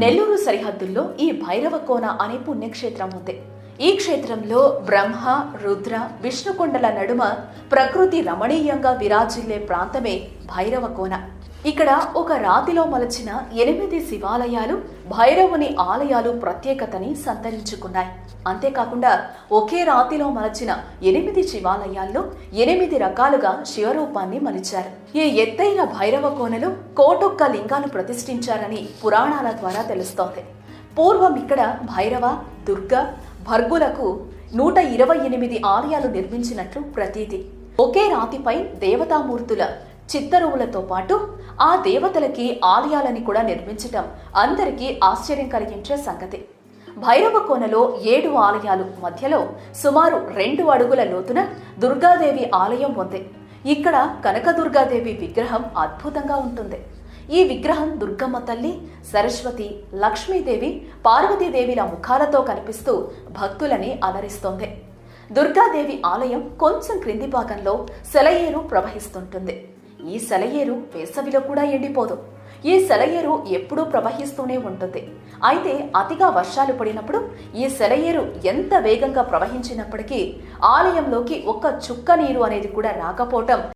నెల్లూరు సరిహద్దుల్లో ఈ భైరవ కోన అనే పుణ్యక్షేత్రం ఉంది. ఈ క్షేత్రంలో బ్రహ్మ రుద్ర విష్ణుకొండల నడుమ ప్రకృతి రమణీయంగా విరాజిల్లే ప్రాంతమే భైరవ కోన. ఇక్కడ ఒక రాతిలో మలచిన ఎనిమిది శివాలయాలు భైరవుని ఆలయాలు ప్రత్యేకతని సంతరించుకున్నాయి. అంతేకాకుండా ఒకే రాతిలో మలచిన ఎనిమిది శివాలయాల్లో ఎనిమిది రకాలుగా శివరూపాన్ని మలిచారు. ఈ ఎత్తైన భైరవ కోనలో కోటొక్క లింగాలు ప్రతిష్ఠించారని పురాణాల ద్వారా తెలుస్తోంది. పూర్వం ఇక్కడ భైరవ దుర్గ భర్గులకు నూట ఇరవై ఎనిమిది ఆలయాలు నిర్మించినట్లు ప్రతీతి. ఒకే రాతిపై దేవతామూర్తుల చిత్తరువులతో పాటు ఆ దేవతలకి ఆలయాలని కూడా నిర్మించటం అందరికీ ఆశ్చర్యం కలిగించే సంగతి. భైరవ కోనలో ఏడు ఆలయాలు మధ్యలో సుమారు రెండు అడుగుల లోతున దుర్గాదేవి ఆలయం ఉంది. ఇక్కడ కనకదుర్గాదేవి విగ్రహం అద్భుతంగా ఉంటుంది. ఈ విగ్రహం దుర్గమ్మ తల్లి సరస్వతి లక్ష్మీదేవి పార్వతీదేవిల ముఖాలతో కనిపిస్తూ భక్తులని అలరిస్తోంది. దుర్గాదేవి ఆలయం కొంచెం క్రింది భాగంలో సెలయేరు ప్రవహిస్తుంటుంది. ఈ సెలయేరు వేసవిలో కూడా ఎండిపోదు. ఈ సెలయేరు ఎప్పుడూ ప్రవహిస్తూనే ఉంటుంది. అయితే అతిగా వర్షాలు పడినప్పుడు ఈ సెలయేరు ఎంత వేగంగా ప్రవహించినప్పటికీ ఆలయంలోకి ఒక్క చుక్క నీరు అనేది కూడా రాకపోవటం